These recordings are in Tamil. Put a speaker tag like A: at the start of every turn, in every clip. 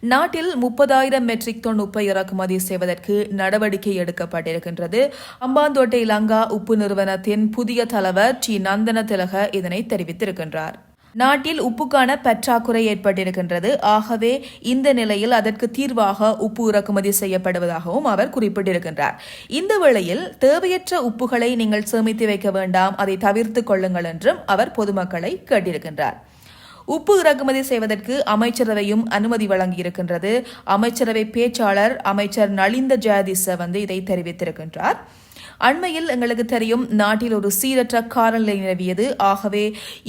A: நாட்டில் முப்பதாயிரம் மெட்ரிக் டன் உப்பை இறக்குமதி செய்வதற்கு நடவடிக்கை எடுக்கப்பட்டிருக்கின்றது. அம்பாந்தோட்டை லங்கா உப்பு நிறுவனத்தின் புதிய தலைவர் டி. நந்தன திலக இதனை தெரிவித்திருக்கின்றார். நாட்டில் உப்புக்கான பற்றாக்குறை ஏற்பட்டிருக்கின்றது. ஆகவே இந்த நிலையில் அதற்கு தீர்வாக உப்பு இறக்குமதி செய்யப்படுவதாகவும் அவர் குறிப்பிட்டிருக்கின்றார். இந்த வேளையில் தேவையற்ற உப்புகளை நீங்கள் சேமித்து வைக்க வேண்டாம். அதை தவிர்த்து கொள்ளுங்கள் என்றும் அவர் பொதுமக்களை கேட்டிருக்கின்றார். உப்பு இறக்குமதி செய்வதற்கு அமைச்சரவையும் அனுமதி வழங்கியிருக்கின்றது. அமைச்சரவை பேச்சாளர் அமைச்சர் நலிந்த ஜெயதிச வந்து இதை தெரிவித்திருக்கின்றார். அண்மையில் எங்களுக்கு தெரியும் நாட்டில் ஒரு சீரற்ற காலநிலை நிலவியது. ஆகவே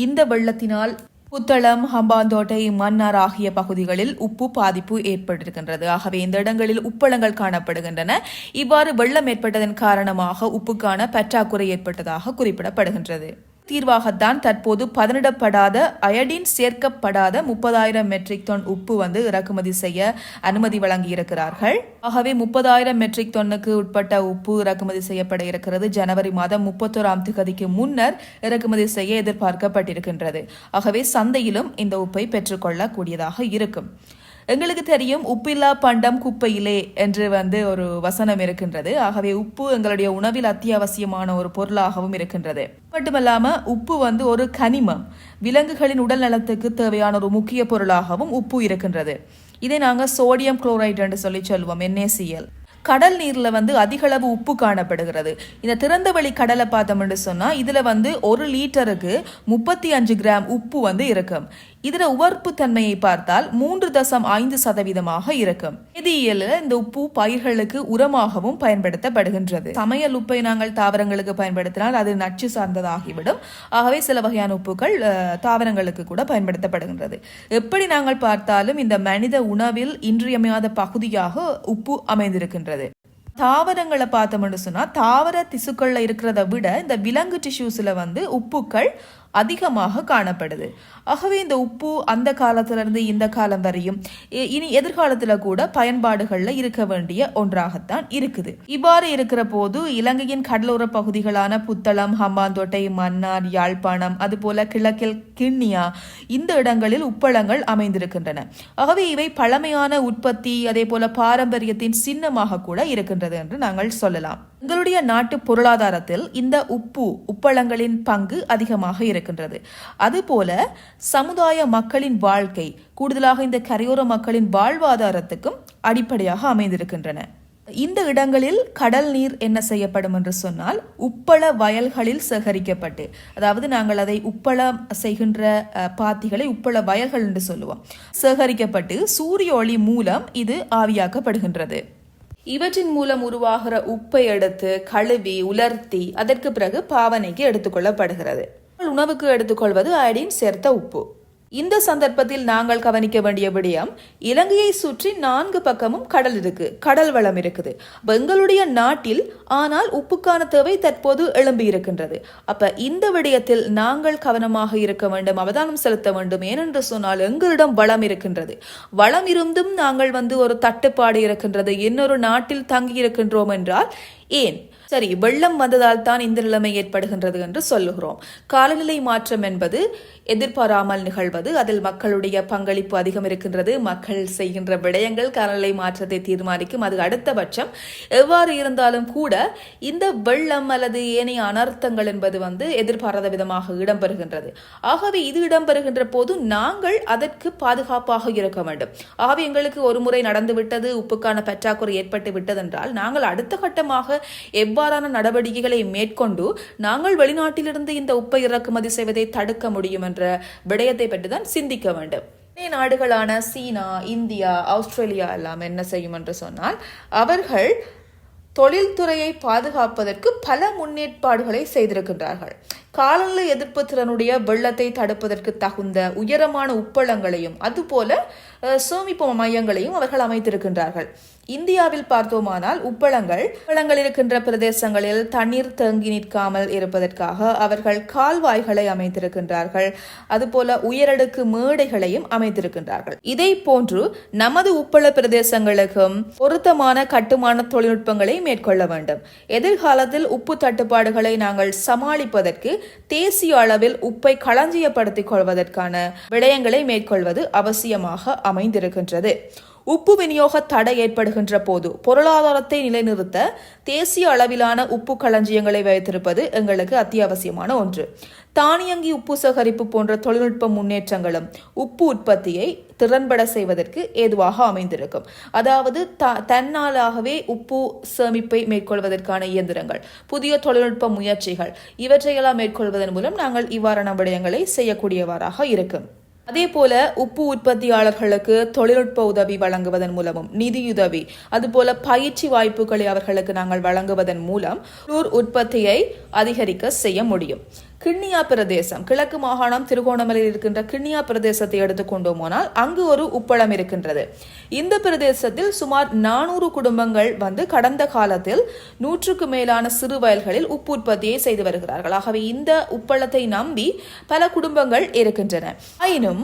A: இந்த வெள்ளத்தினால் புத்தளம் ஹம்பாந்தோட்டை மன்னார் ஆகிய பகுதிகளில் உப்பு பாதிப்பு ஏற்பட்டிருக்கின்றது. ஆகவே இந்த இடங்களில் உப்பளங்கள் காணப்படுகின்றன. இவ்வாறு வெள்ளம் ஏற்பட்டதன் காரணமாக உப்புக்கான பற்றாக்குறை ஏற்பட்டதாக குறிப்பிடப்படுகின்றது. தீர்வாகத்தான் தற்போது பதனிடப்படாத அயடின் சேர்க்கப்படாத முப்பதாயிரம் மெட்ரிக் டன் உப்பு வந்து இறக்குமதி செய்ய அனுமதி வழங்கியிருக்கிறார்கள். ஆகவே முப்பதாயிரம் மெட்ரிக் டன்னுக்கு உட்பட்ட உப்பு இறக்குமதி செய்யப்பட இருக்கிறது. ஜனவரி மாதம் முப்பத்தோராம் திகதிக்கு முன்னர் இறக்குமதி செய்ய எதிர்பார்க்கப்பட்டிருக்கின்றது. ஆகவே சந்தையிலும் இந்த உப்பை பெற்றுக்கொள்ளக்கூடியதாக இருக்கும். எங்களுக்கு தெரியும் உப்பில்லா பண்டம் குப்பையிலே என்று வந்து ஒரு வசனம் இருக்கின்றது. ஆகவே உப்பு எங்களுடைய உணவில் அத்தியாவசியமான ஒரு பொருளாகவும் இருக்கின்றது. மட்டுமல்லாம உப்பு வந்து ஒரு கனிமம். விலங்குகளின் உடல் நலத்துக்கு தேவையான ஒரு முக்கிய பொருளாகவும் உப்பு இருக்கின்றது. இதை நாங்கள் சோடியம் குளோரைட் என்று சொல்லி சொல்லுவோம் என்ஏசிஎல். கடல் நீர்ல வந்து அதிகளவு உப்பு காணப்படுகிறது. இந்த திறந்த வெளி கடலை பார்த்தோம்னு சொன்னா இதுல வந்து ஒரு லிட்டருக்கு முப்பத்தி அஞ்சு கிராம் உப்பு வந்து இருக்கும். இதன உவர்ப்பு தன்மையை பார்த்தால் மூன்று தசம் ஐந்து சதவீதமாக இருக்கும். வேதியியல இந்த உப்பு பயிர்களுக்கு உரமாகவும் பயன்படுத்தப்படுகின்றது. சமையல் உப்பை நாங்கள் தாவரங்களுக்கு பயன்படுத்தினால் அது நச்சு சார்ந்ததாகிவிடும். ஆகவே சில வகையான உப்புகள் தாவரங்களுக்கு கூட பயன்படுத்தப்படுகின்றது. எப்படி நாங்கள் பார்த்தாலும் இந்த மனித உணவில் இன்றியமையாத பகுதியாக உப்பு அமைந்திருக்கின்றது. தாவரங்களை பார்த்தோம்னு சொன்னா தாவர திசுக்கள்ல இருக்கிறத விட இந்த விலங்கு டிஷ்யூஸ்ல வந்து உப்புக்கள் அதிகமாக காணப்படுது. ஆகவே இந்த உப்பு அந்த காலத்திலிருந்து இந்த காலம் வரையும் இனி எதிர்காலத்தில் கூட பயன்பாடுகளில் இருக்க வேண்டிய ஒன்றாகத்தான் இருக்குது. இவ்வாறு இருக்கிற போது இலங்கையின் கடலோர பகுதிகளான புத்தளம் ஹம்பாந்தோட்டை மன்னார் யாழ்ப்பாணம் அதுபோல கிழக்கில் கிண்ணியா இந்த இடங்களில் உப்பளங்கள் அமைந்திருக்கின்றன. ஆகவே இவை பழமையான உற்பத்தி அதே போல பாரம்பரியத்தின் சின்னமாக கூட இருக்கின்றது என்று நாங்கள் சொல்லலாம். எங்களுடைய நாட்டு பொருளாதாரத்தில் இந்த உப்பு உப்பளங்களின் பங்கு அதிகமாக இருக்கின்றது அதுபோல சமுதாய மக்களின் வாழ்க்கை கூடுதலாக இந்த கரையோர மக்களின் வாழ்வாதாரத்துக்கும் அடிப்படையாக அமைந்திருக்கின்றன. இந்த இடங்களில் கடல் நீர் என்ன செய்யப்படும் என்று சொன்னால் உப்பள வயல்களில் சேகரிக்கப்பட்டு அதாவது நாங்கள் அதை உப்பளம் செய்கின்ற அஹ், பாத்திகளை உப்பள வயல்கள் என்று சொல்லுவோம் சேகரிக்கப்பட்டு சூரிய ஒளி மூலம் இது ஆவியாக்கப்படுகின்றது. இவற்றின் மூலம் உருவாகிற உப்பை எடுத்து கழுவி உலர்த்தி அதற்கு பிறகு பாவனைக்கு எடுத்துக்கொள்ளப்படுகிறது உணவுக்கு எடுத்துக்கொள்வது அயடின் சேர்த்த உப்பு. இந்த சந்தர்ப்பத்தில் நாங்கள் கவனிக்க வேண்டிய விடயம் இலங்கையை சுற்றி நான்கு பக்கமும் கடல் இருக்கு கடல் வளம் இருக்குது. எங்களுடைய நாட்டில் ஆனால் உப்புக்கான தேவை தற்போது எழும்பி இருக்கின்றது. அப்ப இந்த விடயத்தில் நாங்கள் கவனமாக இருக்க வேண்டும் அவதானம் செலுத்த வேண்டும். ஏனென்று சொன்னால் எங்களிடம் வளம் இருக்கின்றது. வளம் இருந்தும் நாங்கள் வந்து ஒரு தட்டுப்பாடு இருக்கின்றது. இன்னொரு நாட்டில் தங்கி இருக்கின்றோம் என்றால் ஏன்? சரி வெள்ளம் வந்ததால் தான் இந்த நிலைமை ஏற்படுகின்றது என்று சொல்லுகிறோம். காலநிலை மாற்றம் என்பது எதிர்பாராமல் நிகழ்வது அதில் மக்களுடைய பங்களிப்பு அதிகம் இருக்கின்றது மக்கள் செய்கின்ற விடயங்கள் காலநிலை மாற்றத்தை தீர்மானிக்கும். அது அடுத்த பட்சம் எவ்வாறு இருந்தாலும் கூட இந்த வெள்ளம் அல்லது ஏனைய அனர்த்தங்கள் என்பது வந்து எதிர்பாராத விதமாக இடம்பெறுகின்றது. ஆகவே இது இடம்பெறுகின்ற போது நாங்கள் அதற்கு பாதுகாப்பாக இருக்க வேண்டும். ஆகவே எங்களுக்கு ஒரு முறை நடந்துவிட்டது உப்புக்கான பற்றாக்குறை ஏற்பட்டு விட்டதென்றால் நாங்கள் அடுத்த கட்டமாக எவ்வாறு இவ்வாறான நடவடிக்கைகளை மேற்கொண்டு நாங்கள் வெளிநாட்டிலிருந்து இந்த உப்பை இறக்குமதி செய்வதை தடுக்க முடியும் என்ற விடயத்தை பற்றிதான் சிந்திக்க வேண்டும். நாடுகளான சீனா இந்தியா ஆஸ்திரேலியா எல்லாம் என்ன செய்யும் என்று சொன்னால் அவர்கள் தொழில்துறையை பாதுகாப்பதற்கு பல முன்னேற்பாடுகளை செய்திருக்கின்றார்கள். காலநிலை எதிர்ப்பு திறனுடைய வெள்ளத்தை தடுப்பதற்கு தகுந்த உயரமான உப்பளங்களையும் அதுபோல சேமிப்பு மையங்களையும் அவர்கள் அமைத்திருக்கின்றார்கள். இந்தியாவில் பார்த்தோமானால் உப்பளங்கள் உப்பளங்கள் இருக்கின்ற பிரதேசங்களில் தண்ணீர் தேங்கி நிற்காமல் இருப்பதற்காக அவர்கள் கால்வாய்களை அமைத்திருக்கின்றார்கள். அதுபோல உயரடுக்கு மேடைகளையும் அமைத்திருக்கின்றார்கள். இதை போன்று நமது உப்பள பிரதேசங்களுக்கும் பொருத்தமான கட்டுமான தொழில்நுட்பங்களை மேற்கொள்ள வேண்டும். எதிர்காலத்தில் உப்பு தட்டுப்பாடுகளை நாங்கள் சமாளிப்பதற்கு தேசிய அளவில் உப்பை களஞ்சியப்படுத்திக் கொள்வதற்கான விடயங்களை மேற்கொள்வது அவசியமாக அமைந்திருக்கின்றது. உப்பு விநியோக தடை ஏற்படுகின்ற போது பொருளாதாரத்தை நிலைநிறுத்த தேசிய அளவிலான உப்பு களஞ்சியங்களை வைத்திருப்பது எங்களுக்கு அத்தியாவசியமான ஒன்று. தானியங்கி உப்பு சேகரிப்பு போன்ற தொழில்நுட்ப முன்னேற்றங்களும் உப்பு உற்பத்தியை திறன்பட செய்வதற்கு ஏதுவாக அமைந்திருக்கும். அதாவது த தன்னாலாகவே உப்பு சேமிப்பை மேற்கொள்வதற்கான இயந்திரங்கள் புதிய தொழில்நுட்ப முயற்சிகள் இவற்றையெல்லாம் மேற்கொள்வதன் மூலம் நாங்கள் இவ்வாறான விடயங்களை செய்யக்கூடியவாறாக இருக்கும். அதே போல உப்பு உற்பத்தியாளர்களுக்கு தொழில்நுட்ப உதவி வழங்குவதன் மூலமும் நிதியுதவி அதுபோல பயிற்சி வாய்ப்புகளை அவர்களுக்கு நாங்கள் வழங்குவதன் மூலம் உற்பத்தியை அதிகரிக்க செய்ய முடியும். கிண்ணியா பிரதேசம். கிழக்கு மாகாணம் திருகோணமலையில் இருக்கின்ற கிண்ணியா பிரதேசத்தை எடுத்துக்கொண்டோமானால் அங்கு ஒரு உப்பளம் இருக்கின்றது. இந்த பிரதேசத்தில் சுமார் நானூறு குடும்பங்கள் வந்து கடந்த காலத்தில் நூற்றுக்கு மேலான சிறு வயல்களில் உப்பு உற்பத்தியை செய்து வருகிறார்கள். ஆகவே இந்த உப்பளத்தை நம்பி பல குடும்பங்கள் இருக்கின்றன. ஆயினும்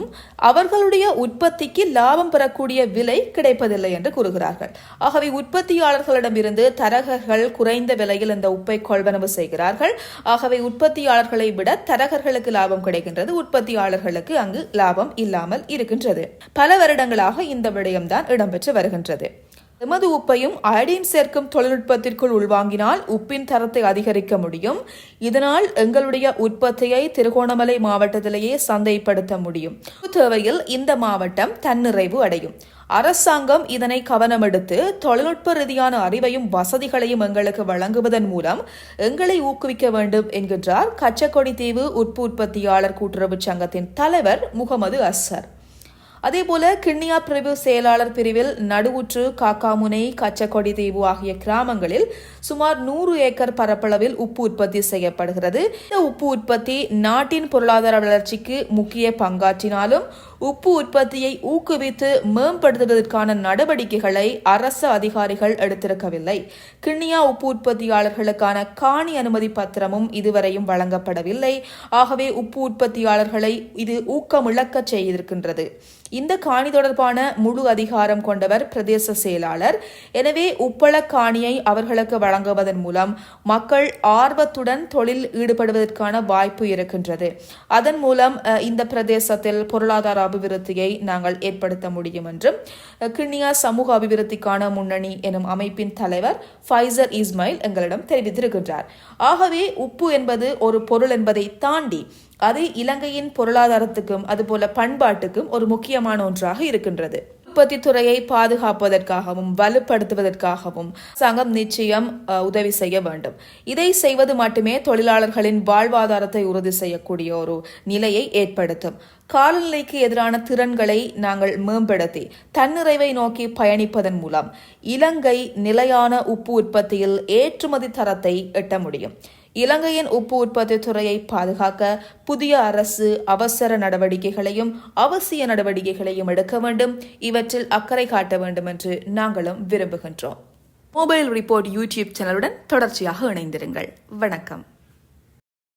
A: அவர்களுடைய உற்பத்திக்கு லாபம் பெறக்கூடிய விலை கிடைப்பதில்லை என்று கூறுகிறார்கள். ஆகவே உற்பத்தியாளர்களிடமிருந்து தரகர்கள் குறைந்த விலையில் இந்த உப்பை கொள்வனவு செய்கிறார்கள். ஆகவே உற்பத்தியாளர்களை விட தரகர்களுக்கு லாபம் கிடைக்கின்றது. உற்பத்தியாளர்களுக்கு அங்கு லாபம் இல்லாமல் இருக்கின்றது. பல வருடங்களாக இந்த விடயம்தான் இடம்பெற்று வருகின்றது. எமது உப்பையும் அயடின் சேர்க்கும் தொழில்நுட்பத்திற்குள் உள்வாங்கினால் உப்பின் தரத்தை அதிகரிக்க முடியும். இதனால் எங்களுடைய உற்பத்தியை திருகோணமலை மாவட்டத்திலேயே சந்தைப்படுத்த முடியும். தேவையில் இந்த மாவட்டம் தன்னிறைவு அடையும். அரசாங்கம் இதனை கவனமெடுத்து தொழில்நுட்ப ரீதியான அறிவையும் வசதிகளையும் எங்களுக்கு வழங்குவதன் மூலம் எங்களை ஊக்குவிக்க வேண்டும் என்கின்றார் கச்சக்கொடி தீவு உட்பு உற்பத்தியாளர் கூட்டுறவு சங்கத்தின் தலைவர் முகமது அஸ்ஸர். அதேபோல கிண்ணியா பிரிவு செயலாளர் பிரிவில் நடுவுற்று காக்காமுனை கச்சக்கொடி தீவு ஆகிய கிராமங்களில் சுமார் நூறு ஏக்கர் பரப்பளவில் உப்பு உற்பத்தி செய்யப்படுகிறது. இந்த உப்பு உற்பத்தி நாட்டின் பொருளாதார வளர்ச்சிக்கு முக்கிய பங்காற்றினாலும் உப்பு உற்பத்தியை ஊக்குவித்து மேம்படுத்துவதற்கான நடவடிக்கைகளை அரசு அதிகாரிகள் எடுத்திருக்கவில்லை. கிண்ணியா உப்பு உற்பத்தியாளர்களுக்கான காணி அனுமதி பத்திரமும் இதுவரையும் வழங்கப்படவில்லை. ஆகவே உப்பு உற்பத்தியாளர்களை இது ஊக்கமிழக்க செய்திருக்கின்றது. இந்த காணி தொடர்பான முழு அதிகாரம் கொண்டவர் பிரதேச செயலாளர். எனவே உப்பள காணியை அவர்களுக்கு வழங்குவதன் மூலம் மக்கள் ஆர்வத்துடன் தொழில் ஈடுபடுவதற்கான வாய்ப்பு இருக்கின்றது. அதன் மூலம் இந்த பிரதேசத்தில் பொருளாதார அபிவிருத்தியை நாங்கள் ஏற்படுத்த முடியும் என்றும் கிண்ணியா சமூக அபிவிருத்திக்கான முன்னணி எனும் அமைப்பின் தலைவர் ஃபைசர் இஸ்மாயில் எங்களிடம் தெரிவித்திருக்கின்றார். ஆகவே உப்பு என்பது ஒரு பொருள் என்பதை தாண்டி அது இலங்கையின் பொருளாதாரத்துக்கும் அதுபோல பண்பாட்டுக்கும் ஒரு முக்கியமான ஒன்றாக இருக்கின்றது. உற்பத்தி துறையை பாதுகாப்பதற்காகவும் வலுப்படுத்துவதற்காகவும் சங்கம் நிச்சயம் உதவி செய்ய வேண்டும். இதை செய்வது மட்டுமே தொழிலாளர்களின் வாழ்வாதாரத்தை உறுதி செய்யக்கூடிய ஒரு நிலையை ஏற்படுத்தும். காலநிலைக்கு எதிரான திறன்களை நாங்கள் மேம்படுத்தி தன்னிறைவை நோக்கி பயணிப்பதன் மூலம் இலங்கை நிலையான உப்பு உற்பத்தியில் ஏற்றுமதி தரத்தை எட்ட முடியும். இலங்கையின் உப்பு உற்பத்தி துறையை பாதுகாக்க புதிய அரசு அவசர நடவடிக்கைகளையும் அவசிய நடவடிக்கைகளையும் எடுக்க வேண்டும். இவற்றில் அக்கறை காட்ட வேண்டும் என்று நாங்களும் விரும்புகின்றோம். மொபைல் ரிப்போர்ட் யூடியூப் சேனலுடன் தொடர்ச்சியாக இணைந்திருங்கள். வணக்கம்.